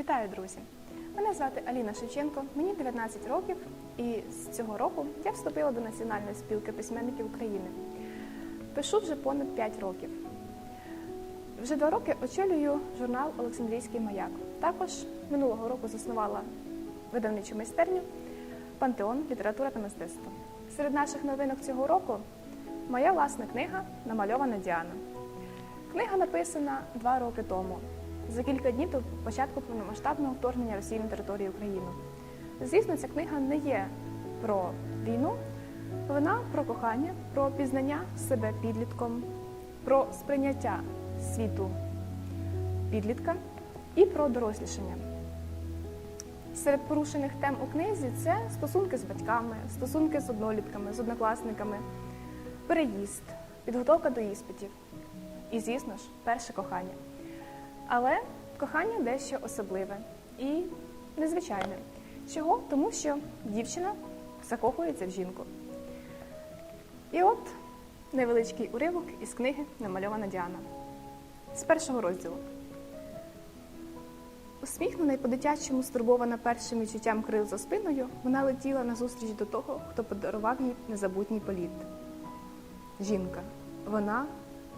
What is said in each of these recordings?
Вітаю, друзі! Мене звати Аліна Шевченко, мені 19 років, і з цього року я вступила до Національної спілки письменників України. Пишу вже понад 5 років. Вже два роки очолюю журнал Олександрійський маяк. Також минулого року заснувала видавничу майстерню Пантеон література та мистецтво. Серед наших новинок цього року моя власна книга Намальована Діана. Книга написана два роки тому, за кілька днів до початку повномасштабного вторгнення Росії на територію України. Звісно, ця книга не є про війну, вона про кохання, про пізнання себе підлітком, про сприйняття світу підлітка і про дорослішання. Серед порушених тем у книзі це стосунки з батьками, стосунки з однолітками, з однокласниками, переїзд, підготовка до іспитів і, звісно ж, перше кохання. Але кохання дещо особливе і незвичайне. Чого? Тому що дівчина закохується в жінку. І от невеличкий уривок із книги Намальована Діана з першого розділу. Усміхнена і по-дитячому стурбована першим відчуттям крил за спиною, вона летіла назустріч до того, хто подарував їй незабутній політ. Жінка. Вона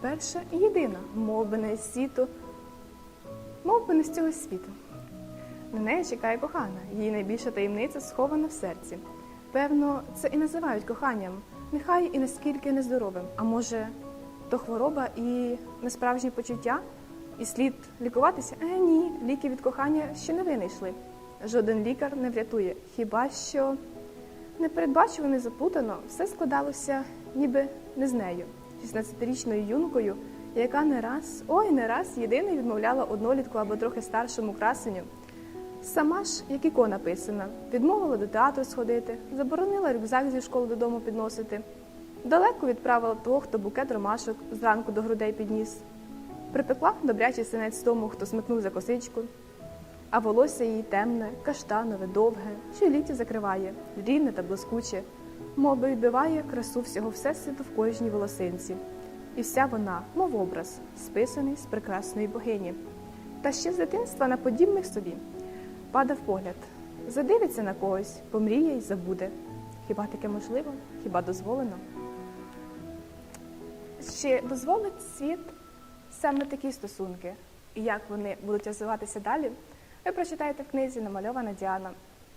перша і єдина, мов би не світу, мов би не з цього світу. На неї чекає кохана, її найбільша таємниця схована в серці. Певно, це і називають коханням, нехай і наскільки нездоровим, а може, то хвороба і несправжні почуття, і слід лікуватися? Е, ні, ліки від кохання ще не винайшли. Жоден лікар не врятує, хіба що непередбачувано і заплутано все складалося ніби не з нею, 16-річною юнкою, яка не раз, ой, не раз єдине відмовляла однолітку або трохи старшому красеню. Сама ж, як іко написана, відмовила до театру сходити, заборонила рюкзак зі школи додому підносити, далеко відправила того, хто букет ромашок зранку до грудей підніс, припекла добрячий синець тому, хто смикнув за косичку, а волосся її темне, каштанове, довге, що й літі закриває, рівне та блискуче, мов би відбиває красу всього всесвіту в кожній волосинці. І вся вона, мов образ, списаний з прекрасної богині. Та ще з дитинства на подібних собі падав погляд, задивиться на когось, помріє й забуде. Хіба таке можливо? Хіба дозволено? Чи дозволить світ саме такі стосунки? І як вони будуть розвиватися далі? Ви прочитаєте в книзі Намальована Діана.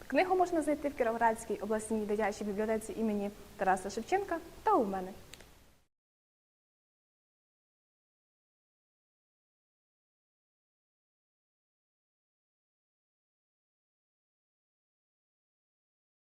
Книгу можна знайти в Кіровоградській обласній дитячій бібліотеці імені Тараса Шевченка та у мене.